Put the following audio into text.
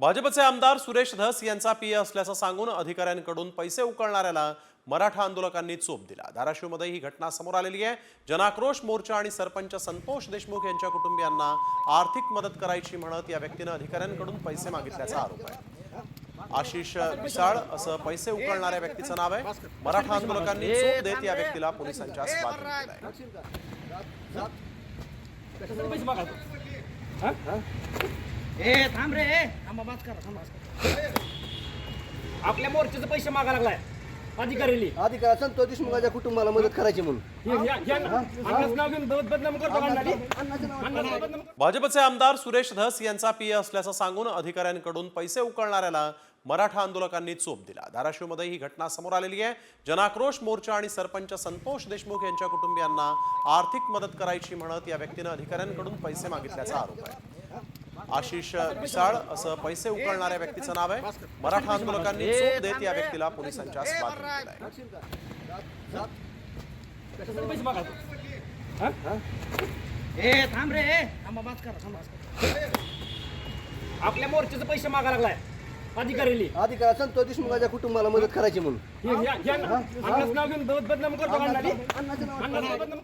भाजपचे आमदार सुरेश धस यांचा पीए असल्याचं सांगून अधिकाऱ्यांकडून पैसे उकळणाऱ्याला मराठा आंदोलकांनी चोप दिला. धाराशिवमध्ये ही घटना समोर आलेली आहे. जनाक्रोश मोर्चा आणि सरपंच संतोष देशमुख यांच्या कुटुंबियांना आर्थिक मदत करायची म्हणत या व्यक्तीनं अधिकाऱ्यांकडून पैसे मागितल्याचा आरोप आहे. आशिष मिसाळ असं पैसे उकळणाऱ्या व्यक्तीचं नाव आहे. मराठा आंदोलकांनी चोप देत या व्यक्तीला पोलिसांच्या स्वाधीन केलंय. ए थांब रे ए. थांबा बात करा थांबा आपल्या मोर्चाचे पैसे मागा लागलाय. अधिकार संतोष देशमुखाच्या कुटुंबाला मदत करायची म्हणून. हे- भाजपचे आमदार सुरेश धस यांचा पीए असल्याचं सांगून अधिकाऱ्यांकडून पैसे उकळणाऱ्याला मराठा आंदोलकांनी चोप दिला. धाराशिवमध्ये ही घटना समोर आलेली आहे. जनाक्रोश मोर्चा आणि सरपंच संतोष देशमुख यांच्या कुटुंबियांना आर्थिक मदत करायची म्हणत या व्यक्तीनं अधिकाऱ्यांकडून पैसे मागितल्याचा आरोप आहे. आशिष मिसाळ असं पैसे उकळणाऱ्या व्यक्तीचं नाव आहे मराठा आंदोलकांनी चोप देत या व्यक्तीला पोलिसांच्या हा? आपल्या मोर्चाचे पैसे मागा लागलाय अधिकार संतोष देशमुखाच्या कुटुंबाला मदत करायची म्हणून हे- बदनाम करतो